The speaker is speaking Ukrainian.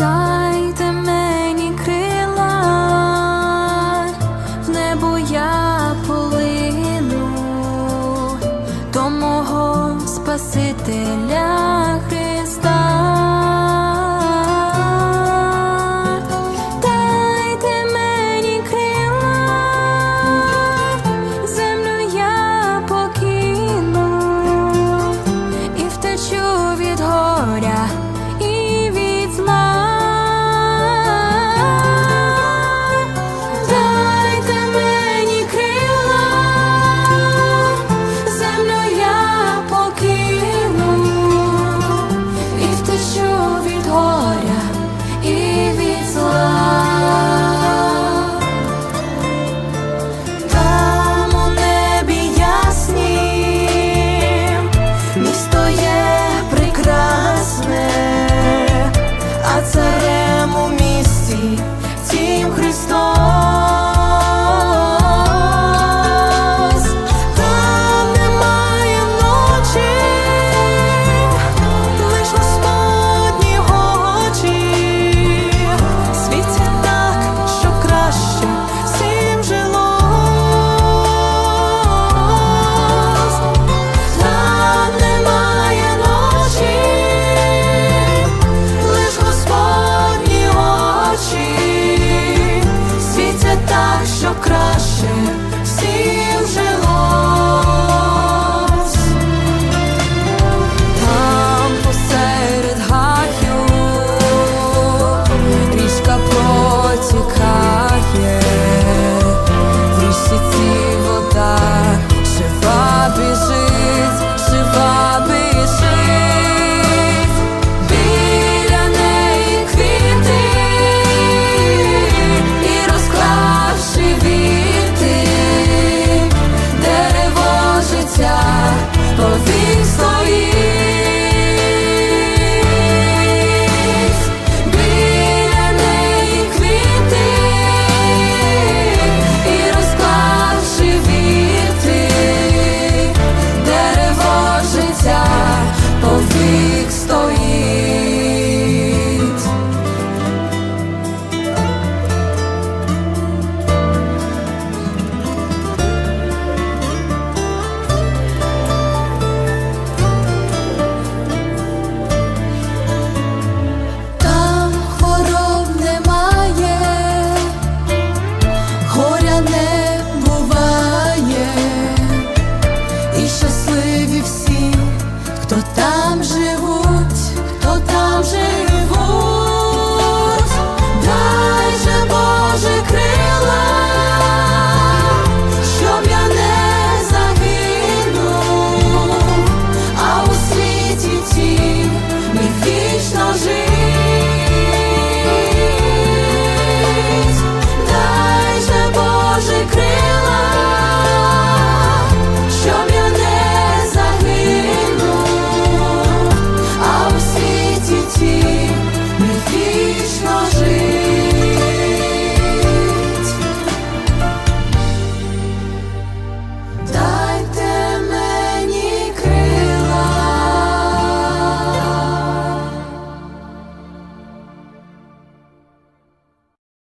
Дайте мені крила, в я полину до Спасителя. хто там же.